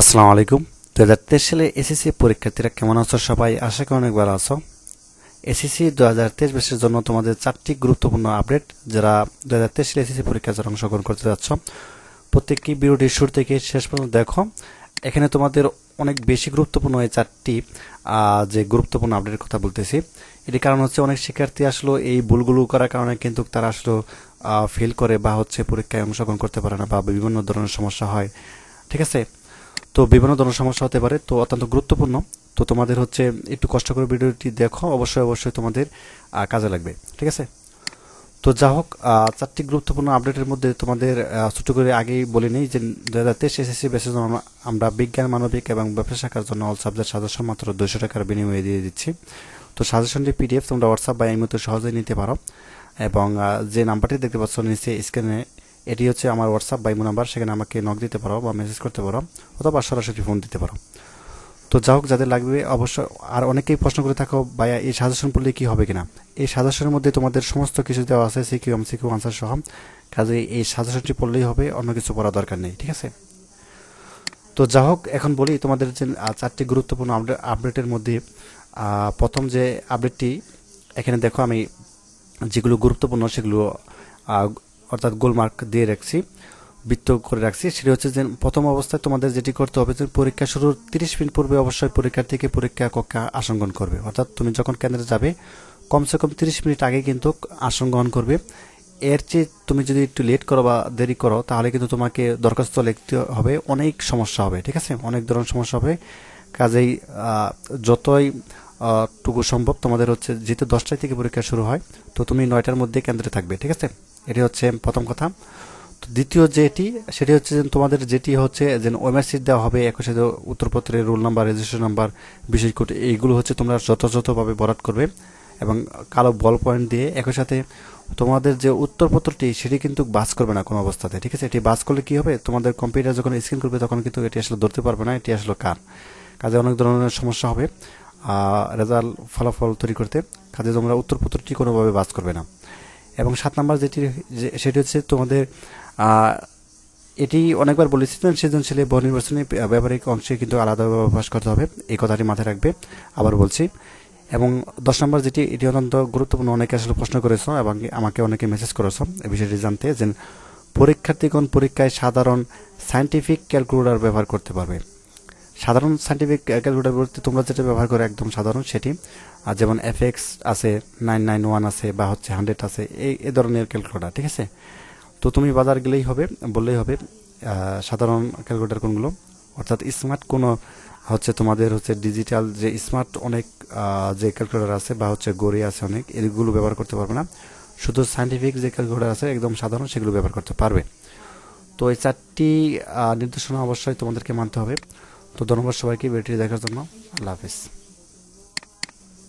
আসসালামু আলাইকুম। দু হাজার তেইশ সালে এসএসসি পরীক্ষার্থীরা কেমন আছো সবাই? আশা করি অনেক ভালো আছো। এসএসসি দু হাজার তেইশ বেশের জন্য তোমাদের চারটি গুরুত্বপূর্ণ আপডেট, যারা দু হাজার তেইশ সালে এসএসসি পরীক্ষার জন্য অংশগ্রহণ করতে যাচ্ছ। প্রত্যেকটি ভিডিওটির শুরু থেকে শেষ পর্যন্ত দেখো। এখানে তোমাদের অনেক বেশি গুরুত্বপূর্ণ এই চারটি যে গুরুত্বপূর্ণ আপডেটের কথা বলতেছি। এটি কারণ হচ্ছে অনেক শিক্ষার্থী আসলো এই ভুলগুলো করার কারণে কিন্তু তারা আসলো ফেল করে বা হচ্ছে পরীক্ষায় অংশগ্রহণ করতে পারে না বা বিভিন্ন ধরনের সমস্যা হয়। ঠিক আছে? তো বিভিন্ন ধরনের সমস্যা হতে পারে, তো অত্যন্ত গুরুত্বপূর্ণ। তো তোমাদের হচ্ছে একটু কষ্ট করে ভিডিওটি দেখো, অবশ্যই অবশ্যই তোমাদের কাজে লাগবে, ঠিক আছে? তো যা হোক চারটি গুরুত্বপূর্ণ আপডেটের মধ্যে তোমাদের ছোট করে আগেই বলে নেই যে দু হাজার তেইশ এসএসসি বেসের জন্য আমরা- বিজ্ঞান, মানবিক এবং ব্যবসা শাখার জন্য অল সাবজেক্ট সাজেশন মাত্র দুশো টাকার বিনিময়ে দিয়ে দিচ্ছি। তো সাজেশনটি পিডিএফ তোমরা হোয়াটসঅ্যাপ বা ইমোতে সহজেই নিতে পারো। এবং যে নাম্বারটি দেখতে পাচ্ছ নিচে স্ক্রিনে এটি হচ্ছে আমার হোয়াটসঅ্যাপ বা ইমো নাম্বার, সেখানে আমাকে নক দিতে পারো বা মেসেজ করতে পারো, অথবা সরাসরি ফোন দিতে পারো। তো যা হোক, যাদের লাগবে, অবশ্য আর অনেকেই প্রশ্ন করে থাকো, ভাইয়া, এই সাজেশন পড়লে কি হবে কিনা? এই সাজেশনের মধ্যে তোমাদের সমস্ত কিছু দেওয়া আছে সিকিউ এম সিকিউ আনসার সহ। কাজে এই সাজেশনটি পড়লেই হবে, অন্য কিছু পড়ার দরকার নেই, ঠিক আছে? তো যা হোক, এখন বলি তোমাদের যে চারটি গুরুত্বপূর্ণ আপডেট আপডেটের মধ্যে প্রথম যে আপডেটটি, এখানে দেখো আমি যেগুলো গুরুত্বপূর্ণ সেগুলো অর্থাৎ গোলমার্ক দিয়ে রাখছি, বৃত্ত করে রাখছি, সেটি হচ্ছে যে প্রথম অবস্থায় তোমাদের যেটি করতে হবে যে পরীক্ষা শুরুর তিরিশ মিনিট পূর্বে অবশ্যই পরীক্ষার্থীকে পরীক্ষা কক্ষে গ্রহণ করবে। অর্থাৎ তুমি যখন কেন্দ্রে যাবে, কমসে কম তিরিশ মিনিট আগে কিন্তু গ্রহণ করবে। এর চেয়ে তুমি যদি একটু লেট করো বা দেরি করো, তাহলে কিন্তু তোমাকে দরখাস্ত লিখতে হবে, অনেক সমস্যা হবে, ঠিক আছে? অনেক ধরনের সমস্যা হবে। কাজেই যতই টুকু সম্ভব তোমাদের হচ্ছে যেহেতু দশটায় থেকে পরীক্ষা শুরু হয়, তো তুমি নয়টার মধ্যে কেন্দ্রে থাকবে, ঠিক আছে? এটি হচ্ছে প্রথম কথা। তো দ্বিতীয় যেটি সেটি হচ্ছে যে তোমাদের যেটি হচ্ছে যে সিট দেওয়া হবে একই সাথে উত্তরপত্রের রোল নাম্বার রেজিস্ট্রেশন নাম্বার বিশেষ করে এইগুলো হচ্ছে তোমরা যথাযথভাবে বরাদ করবে এবং কালো বল পয়েন্ট দিয়ে একই সাথে তোমাদের যে উত্তরপত্রটি, সেটি কিন্তু বাস করবে না কোনো অবস্থাতে, ঠিক আছে? এটি বাস করলে কি হবে? তোমাদের কম্পিউটার যখন স্ক্যান করবে, তখন কিন্তু এটি আসলে ধরতে পারবে না, এটি আসলে কার? কাজে অনেক ধরনের সমস্যা হবে রেজাল্ট ফলাফল তৈরি করতে। কাজে তোমরা উত্তরপত্রটি কোনোভাবে বাস করবে না। এবং সাত নাম্বার যেটি সেটি হচ্ছে তোমাদের এটি অনেকবার বলেছি সৃজনশীল বহু নির্বাচনী ব্যবহারিক অংশে কিন্তু আলাদাভাবে অভ্যাস করতে হবে, এই কথাটি মাথায় রাখবে, আবার বলছি। এবং দশ নম্বর যেটি, এটি অত্যন্ত গুরুত্বপূর্ণ, অনেকে আসলে প্রশ্ন করেছ এবং আমাকে অনেকে মেসেজ করেছ এই বিষয়টি জানতে যে পরীক্ষার্থীগণ পরীক্ষায় সাধারণ সায়েন্টিফিক ক্যালকুলেটার ব্যবহার করতে পারবে। সাধারণ সায়েন্টিফিক ক্যালকুলেটর বলতে তোমরা যেটা ব্যবহার করো একদম সাধারণ সেটি। আর যেমন এফএক্স আছে নাইন নাইন ওয়ান আছে বা হচ্ছে হান্ড্রেড আছে, এই এই ধরনের ক্যালকুলেটার ঠিক আছে? তো তুমি বাজার গেলেই হবে, বললেই হবে সাধারণ ক্যালকুলেটার কোনগুলো? অর্থাৎ স্মার্ট কোনো, হচ্ছে তোমাদের হচ্ছে ডিজিটাল যে স্মার্ট অনেক যে ক্যালকুলেটার আছে বা হচ্ছে গড়ি আছে অনেক, এগুলো ব্যবহার করতে পারবে না। শুধু সায়েন্টিফিক যে ক্যালকুলেটার আছে, একদম সাধারণ, সেগুলো ব্যবহার করতে পারবে। তো এই চারটি নির্দেশনা অবশ্যই তোমাদেরকে মানতে হবে। তো ধন্যবাদ সবাইকে ভিডিওটি দেখার জন্য। আল্লাহ হাফিজ।